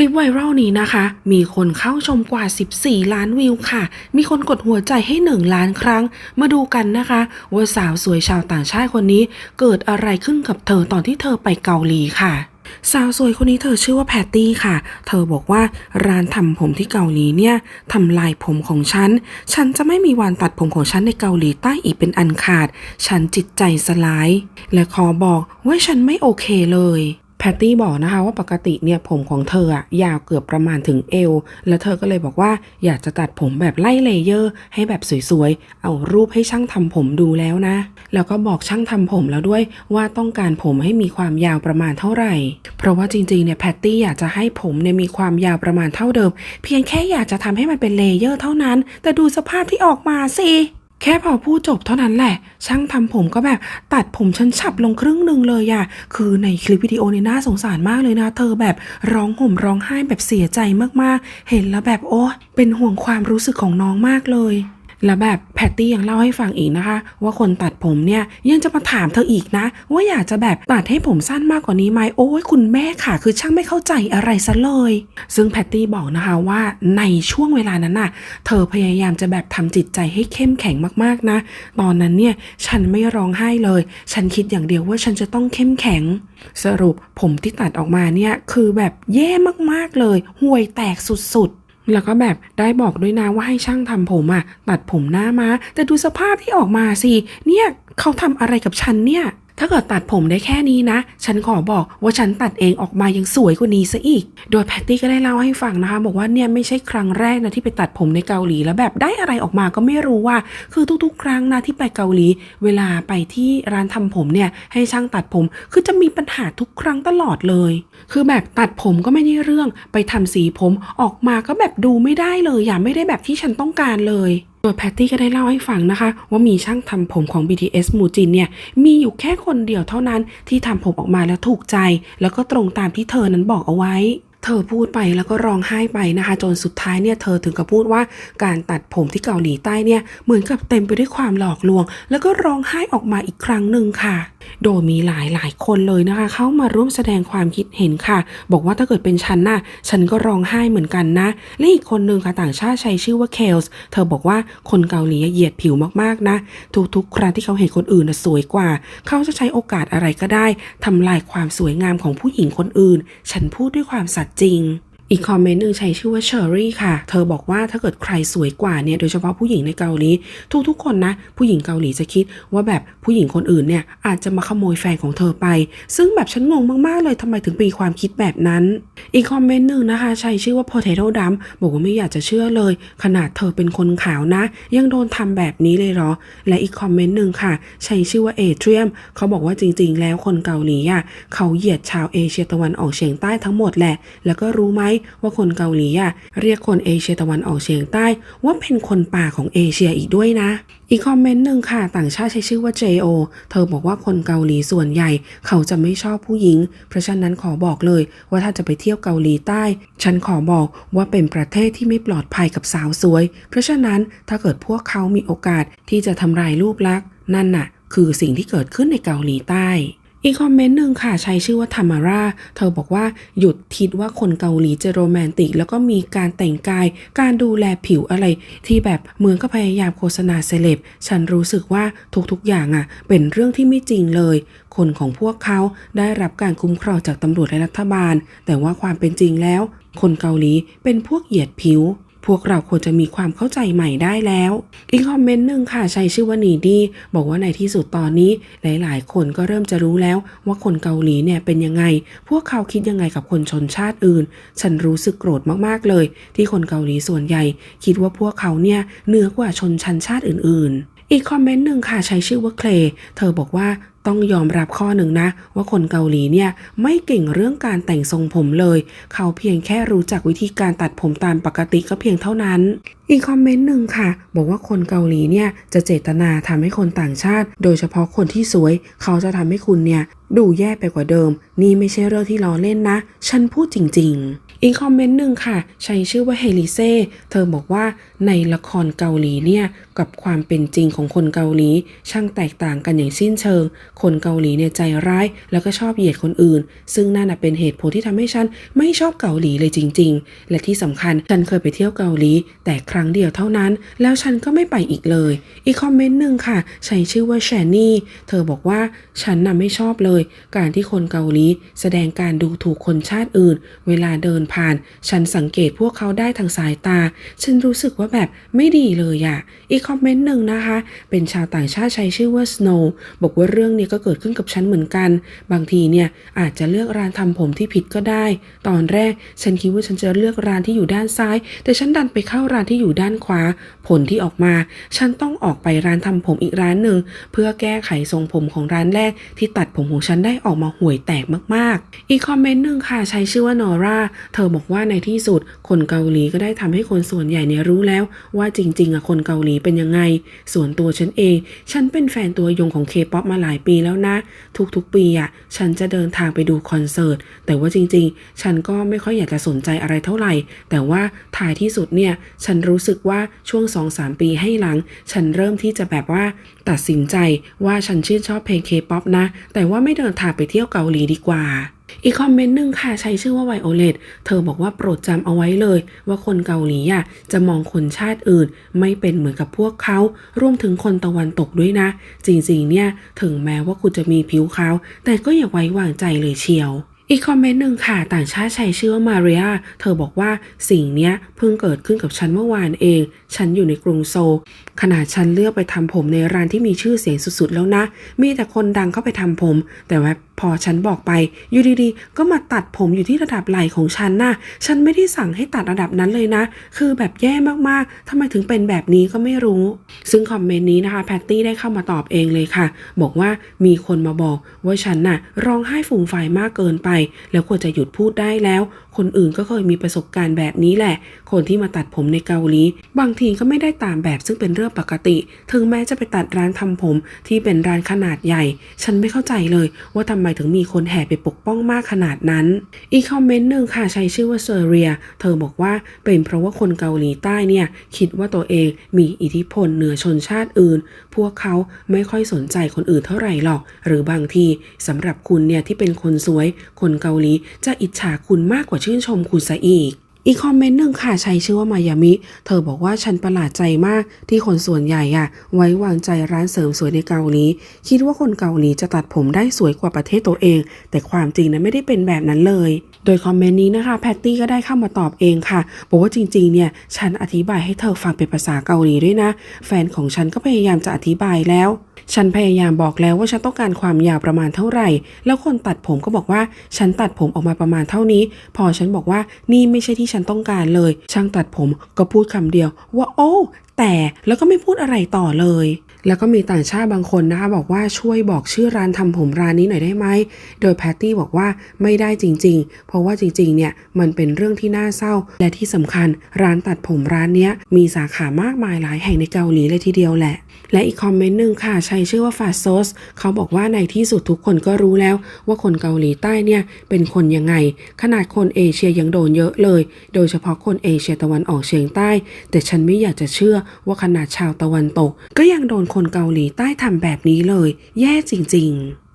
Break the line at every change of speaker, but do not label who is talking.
ลิปไวรัลนี้นะคะ มีคนเข้าชมกว่า 14 ล้านวิวค่ะ มีคนกดหัวใจให้ 1 ล้านครั้ง มาดูกันนะคะ ว่าสาวสวยชาวต่างชาติคนนี้ เกิดอะไรขึ้นกับเธอตอนที่เธอไปเกาหลีค่ะสาวสวยคนนี้เธอชื่อว่าแพตตี้ค่ะ เธอบอกว่าร้านทำผมที่เกาหลีเนี่ยทำลายผมของฉัน ฉันจะไม่มีวันตัดผมของฉันในเกาหลีใต้อีกเป็นอันขาด ฉันจิตใจสลาย และขอบอกว่าฉันไม่โอเคเลย แพตตี้บอกนะคะว่าปกติเนี่ยผมของเธออะยาวเกือบประมาณถึงเอว แล้วเธอก็เลยบอกว่าอยากจะตัดผมแบบไล่เลเยอร์ ให้แบบสวยๆ เอารูปให้ช่างทำผมดูแล้วนะ แล้วก็บอกช่างทำผมแล้วด้วยว่าต้องการผมให้มีความยาวประมาณเท่าไหร่ เพราะว่าจริงๆเนี่ยแพตตี้อยากจะให้ผมเนี่ยมีความยาวประมาณเท่าเดิม เพียงแค่อยากจะทำให้มันเป็นเลเยอร์เท่านั้น แต่ดูสภาพที่ออกมาสิ แค่พอพูดจบเท่านั้นแหละ ช่างทำผมก็แบบตัดผมฉันฉับลงครึ่งหนึ่งเลยอะคือในคลิปวิดีโอนี่น่าสงสารมากเลยนะ เธอแบบร้องห่มร้องไห้แบบเสียใจมากๆ เห็นแล้วแบบโอ้เป็นห่วงความรู้สึกของน้องมากเลย แล้วแบบแพตตี้ยังเล่าให้ฟังอีกนะคะ ว่าคนตัดผมเนี่ยยังจะมาถามเธออีกนะ ว่าอยากจะแบบตัดให้ผมสั้นมากกว่านี้ไหมโอ้ยคุณแม่ค่ะ คือช่างไม่เข้าใจอะไรซะเลย ซึ่งแพตตี้บอกนะคะว่าในช่วงเวลานั้นน่ะ เธอพยายามจะแบบทำจิตใจให้เข้มแข็งมากๆนะ ตอนนั้นเนี่ยฉันไม่ร้องไห้เลย ฉันคิดอย่างเดียวว่าฉันจะต้องเข้มแข็ง สรุปผมที่ตัดออกมาเนี่ยคือแบบแย่มากๆเลยห่วยแตกสุดๆ แล้วก็แบบได้บอกด้วยนะว่าให้ช่างทำผมอะตัดผมหน้ามา แต่ดูสภาพที่ออกมาสิ เนี่ยเขาทำอะไรกับฉันเนี่ย ถ้าเกิดตัดผมได้แค่นี้นะ ฉันขอบอกว่าฉันตัดเองออกมายังสวยกว่านี้ซะอีก โดยแพตตี้ก็ได้เล่าให้ฟังนะคะ บอกว่าเนี่ยไม่ใช่ครั้งแรกนะที่ไปตัดผมในเกาหลีแล้วแบบได้อะไรออกมาก็ไม่รู้ว่า คือทุกๆ ครั้งนะที่ไปเกาหลี เวลาไปที่ร้านทำผมเนี่ยให้ช่างตัดผม คือจะมีปัญหาทุกครั้งตลอดเลย คือแบบตัดผมก็ไม่ได้เรื่อง ไปทำสีผมออกมาก็แบบดูไม่ได้เลยอย่าไม่ได้แบบที่ฉันต้องการเลย โดยแพตตี้ก็ได้เล่าให้ฟังนะคะ ว่ามีช่างทำผมของ BTS มูจินเนี่ย มีอยู่แค่คนเดียวเท่านั้นที่ทำผมออกมาแล้วถูกใจ แล้วก็ตรงตามที่เธอนั้นบอกเอาไว้เธอพูดไปแล้วก็ร้องไห้ไปนะคะ จนสุดท้ายเนี่ยเธอถึงกับพูดว่าการตัดผมที่เกาหลีใต้เนี่ยเหมือนกับเต็มไปด้วยความหลอกลวง แล้วก็ร้องไห้ออกมาอีกครั้งหนึ่งค่ะโดยมีหลายหลายคนเลยนะคะ เข้ามาร่วมแสดงความคิดเห็นค่ะ บอกว่าถ้าเกิดเป็นฉันน่ะ ฉันก็ร้องไห้เหมือนกันนะ และอีกคนนึงค่ะต่างชาติใช้ชื่อว่าเคลส์เธอบอกว่าคนเกาหลีเหยียดผิวมากๆนะ ทุกๆ ครั้งที่เขาเห็นคนอื่นน่ะสวยกว่า เขาจะใช้โอกาสอะไรก็ได้ทำลายความสวยงามของผู้หญิงคนอื่น ฉันพูดด้วยความสัตย์จริง อีกคอมเมนต์หนึ่งใช้ชื่อว่าเชอรี่ค่ะ เธอบอกว่าถ้าเกิดใครสวยกว่าเนี่ยโดยเฉพาะผู้หญิงในเกาหลี ทุกๆ คนนะ ผู้หญิงเกาหลีจะคิดว่าแบบผู้หญิงคนอื่นเนี่ยอาจจะมาขโมยแฟนของเธอไป ซึ่งแบบฉันงงมากๆเลยทำไมถึงมีความคิดแบบนั้น อีกคอมเมนต์หนึ่งนะคะใช้ชื่อว่า potato dump บอกว่าไม่อยากจะเชื่อเลย ขนาดเธอเป็นคนขาวนะ ยังโดนทำแบบนี้เลยเหรอ และอีกคอมเมนต์หนึ่งค่ะ ใช้ชื่อว่าเอเทรียมเขาบอกว่าจริง ๆ แล้วคนเกาหลีอะเขาเหยียดชาวเอเชียตะวันออกเฉียงใต้ทั้งหมดแหละ แล้วก็รู้ไหมว่าคนเกาหลีอะเรียกคนเอเชียตะวันออกเฉียงใต้ ว่าเป็นคนป่าของเอเชียอีกด้วยนะ อีกคอมเมนต์หนึ่งค่ะ ต่างชาติใช้ชื่อว่า JO เธอบอกว่าคนเกาหลีส่วนใหญ่ เขาจะไม่ชอบผู้หญิง เพราะฉะนั้นขอบอกเลยว่าถ้าจะไปเที่ยวเกาหลีใต้ ฉันขอบอกว่าเป็นประเทศที่ไม่ปลอดภัยกับสาวสวย เพราะฉะนั้นถ้าเกิดพวกเขามีโอกาสที่จะทำลายรูปลักษณ์นั่นน่ะ คือสิ่งที่เกิดขึ้นในเกาหลีใต้ อีกคอมเมนต์หนึ่งค่ะ ใช้ชื่อว่าธรรมารา เธอบอกว่าหยุดคิดว่าคนเกาหลีจะโรแมนติก แล้วก็มีการแต่งกาย การดูแลผิวอะไร ที่แบบเหมือนก็พยายามโฆษณาเซเลบฉันรู้สึกว่าทุกๆอย่างอะ เป็นเรื่องที่ไม่จริงเลย คนของพวกเขาได้รับการคุ้มครองจากตำรวจและรัฐบาล แต่ว่าความเป็นจริงแล้ว คนเกาหลีเป็นพวกเหยียดผิว พวกเราควรจะมีความเข้าใจใหม่ได้แล้ว อีกคอมเมนต์หนึ่งค่ะใช้ชื่อว่านีดี้บอกว่าในที่สุดตอนนี้หลายๆ คนก็เริ่มจะรู้แล้วว่าคนเกาหลีเนี่ยเป็นยังไง พวกเขาคิดยังไงกับคนชนชาติอื่น ฉันรู้สึกโกรธมากๆเลย ที่คนเกาหลีส่วนใหญ่ คิดว่าพวกเขาเนี่ยเหนือกว่าชนชั้นชาติอื่น ๆ อีกคอมเมนต์หนึ่งค่ะใช้ชื่อว่าเคลเธอบอกว่าต้องยอมรับข้อหนึ่งนะ ว่าคนเกาหลีเนี่ยไม่เก่งเรื่องการแต่งทรงผมเลย เขาเพียงแค่รู้จักวิธีการตัดผมตามปกติก็เพียงเท่านั้น อีกคอมเมนต์หนึ่งค่ะ บอกว่าคนเกาหลีเนี่ยจะเจตนาทำให้คนต่างชาติ โดยเฉพาะคนที่สวย เขาจะทำให้คุณเนี่ยดูแย่ไปกว่าเดิม นี่ไม่ใช่เรื่องที่ล้อเล่นนะ ฉันพูดจริง ๆอีกคอมเมนต์หนึ่งค่ะ ใช้ชื่อว่าเฮลิเซ่ เธอบอกว่าในละครเกาหลีเนี่ย กับความเป็นจริงของคนเกาหลี ช่างแตกต่างกันอย่างสิ้นเชิง คนเกาหลีเนี่ยใจร้าย แล้วก็ชอบเหยียดคนอื่น ซึ่งนั่นนะเป็นเหตุผลที่ทำให้ฉันไม่ชอบเกาหลีเลยจริง ๆ และที่สำคัญฉันเคยไปเที่ยวเกาหลี แต่ครั้งเดียวเท่านั้น แล้วฉันก็ไม่ไปอีกเลย อีกคอมเมนต์หนึ่งค่ะ ใช้ชื่อว่าแชนนี่เธอบอกว่าฉันน่ะไม่ชอบเลย การที่คนเกาหลี แสดงการดูถูกคนชาติอื่น เวลาเดินผ่าน ฉันสังเกตพวกเขาได้ทางสายตา ฉันรู้สึกว่าแบบไม่ดีเลยอะอีกคอมเมนต์หนึ่งนะคะ เป็นชาวต่างชาติใช้ชื่อว่า Snow บอกว่าเรื่องนี้ก็เกิดขึ้นกับฉันเหมือนกัน บางทีเนี่ยอาจจะเลือกร้านทำผมที่ผิดก็ได้ ตอนแรกฉันคิดว่าฉันจะเลือกร้านที่อยู่ด้านซ้าย แต่ฉันดันไปเข้าร้านที่อยู่ด้านขวา ผลที่ออกมา ฉันต้องออกไปร้านทำผมอีกร้านหนึ่งเพื่อแก้ไขทรงผมของร้านแรก ที่ตัดผมของฉันได้ออกมาห่วยแตกมากๆ อีกคอมเมนต์หนึ่งค่ะใช้ชื่อว่านอร่าเธอบอกว่าในที่สุด คนเกาหลีก็ได้ทำให้คนส่วนใหญ่เนี่ยรู้แล้ว ว่าจริง ๆอะคนเกาหลีเป็นยังไง ส่วนตัวฉันเอง ฉันเป็นแฟนตัวยงของเคป๊อปมาหลายปีแล้วนะ ทุกๆปีอะฉันจะเดินทางไปดูคอนเสิร์ต แต่ว่าจริงๆ ฉันก็ไม่ค่อยอยากจะสนใจอะไรเท่าไหร่ แต่ว่าท้ายที่สุดเนี่ยฉันรู้สึกว่าช่วง 2-3 ปีให้หลัง ฉันเริ่มที่จะแบบว่าตัดสินใจว่าฉันชื่นชอบเพลงเคป๊อปนะ แต่ว่าไม่เดินทางไปเที่ยวเกาหลีดีกว่า อีกคอมเมนต์หนึ่งค่ะใช้ชื่อว่าไวโอเลตเธอบอกว่าโปรดจำเอาไว้เลย ว่าคนเกาหลีอะจะมองคนชาติอื่น ไม่เป็นเหมือนกับพวกเขา รวมถึงคนตะวันตกด้วยนะ จริงๆเนี่ย ถึงแม้ว่าคุณจะมีผิวขาว แต่ก็อย่าไว้วางใจเลยเชียวอีกคอมเมนต์หนึ่งค่ะ ต่างชาติใช้ชื่อว่ามาเรียเธอบอกว่าสิ่งเนี้ยเพิ่งเกิดขึ้นกับฉันเมื่อวานเอง ฉันอยู่ในกรุงโซลขนาดฉันเลือกไปทำผมในร้านที่มีชื่อเสียงสุดๆแล้วนะ มีแต่คนดังเข้าไปทำผม แต่ว่า พอฉันบอกไปอยู่ดีๆ ก็มาตัดผมอยู่ที่ระดับไหล่ของฉันน่ะ ฉันไม่ได้สั่งให้ตัดระดับนั้นเลยนะ คือแบบแย่มากๆทำไมถึงเป็นแบบนี้ก็ไม่รู้ ซึ่งคอมเมนต์นี้นะคะแพตตี้ได้เข้ามาตอบเองเลยค่ะ บอกว่ามีคนมาบอกว่าฉันน่ะร้องไห้ฟูมไฟายมากเกินไป แล้วควรจะหยุดพูดได้แล้ว คนอื่นก็เคยมีประสบการณ์แบบนี้แหละ คนที่มาตัดผมในเกาหลี บางทีก็ไม่ได้ตามแบบซึ่งเป็นเรื่องปกติ ถึงแม้จะไปตัดร้านทำผมที่เป็นร้านขนาดใหญ่ ฉันไม่เข้าใจเลยว่าทำไมถึงมีคนแห่ไปปกป้องมากขนาดนั้น อีกคอมเมนต์หนึ่งค่ะใช้ชื่อว่าเซเรีย เธอบอกว่าเป็นเพราะว่าคนเกาหลีใต้เนี่ยคิดว่าตัวเองมีอิทธิพลเหนือชนชาติอื่น พวกเขาไม่ค่อยสนใจคนอื่นเท่าไหร่หรอก หรือบางทีสำหรับคุณเนี่ยที่เป็นคนสวย คนเกาหลีจะอิจฉาคุณมากกว่าชื่นชมคุณซะอีก อีกคอมเมนต์หนึ่งค่ะใช้ชื่อว่ามายามิ เธอบอกว่าฉันประหลาดใจมากที่คนส่วนใหญ่อะไว้วางใจร้านเสริมสวยในเกาหลีคิดว่าคนเกาหลีจะตัดผมได้สวยกว่าประเทศตัวเอง แต่ความจริงนั้นไม่ได้เป็นแบบนั้นเลย โดยคอมเมนต์นี้นะคะแพตตี้ก็ได้เข้ามาตอบเองค่ะ บอกว่าจริงๆ เนี่ย ฉันอธิบายให้เธอฟังเป็นภาษาเกาหลีด้วยนะ แฟนของฉันก็พยายามจะอธิบายแล้ว ฉันพยายามบอกแล้วว่าฉันต้องการความยาวประมาณเท่าไหร่ แล้วคนตัดผมก็บอกว่าฉันตัดผมออกมาประมาณเท่านี้ พอฉันบอกว่านี่ไม่ใช่ที่ฉันต้องการเลย ช่างตัดผมก็พูดคำเดียวว่าโอ้แต่แล้วก็ไม่พูดอะไรต่อเลย แล้วก็มีต่างชาติบางคนนะคะบอกว่าช่วยบอกชื่อร้านทำผมร้านนี้หน่อยได้ไหม โดยแพตตี้บอกว่าไม่ได้จริง ๆ เพราะว่าจริงๆ เนี่ยมันเป็นเรื่องที่น่าเศร้า และที่สำคัญร้านตัดผมร้านนี้มีสาขามากมายหลายแห่งในเกาหลีเลยทีเดียวแหละและอีกคอมเมนต์หนึ่งค่ะ ใช้ชื่อว่าฟาโซสเขาบอกว่าในที่สุดทุกคนก็รู้แล้วว่าคนเกาหลีใต้เนี่ยเป็นคนยังไง ขนาดคนเอเชียยังโดนเยอะเลย โดยเฉพาะคนเอเชียตะวันออกเฉียงใต้ แต่ฉันไม่อยากจะเชื่อว่าขนาดชาวตะวันตก ก็ยังโดนคนเกาหลีใต้ทำแบบนี้เลย แย่จริง ๆ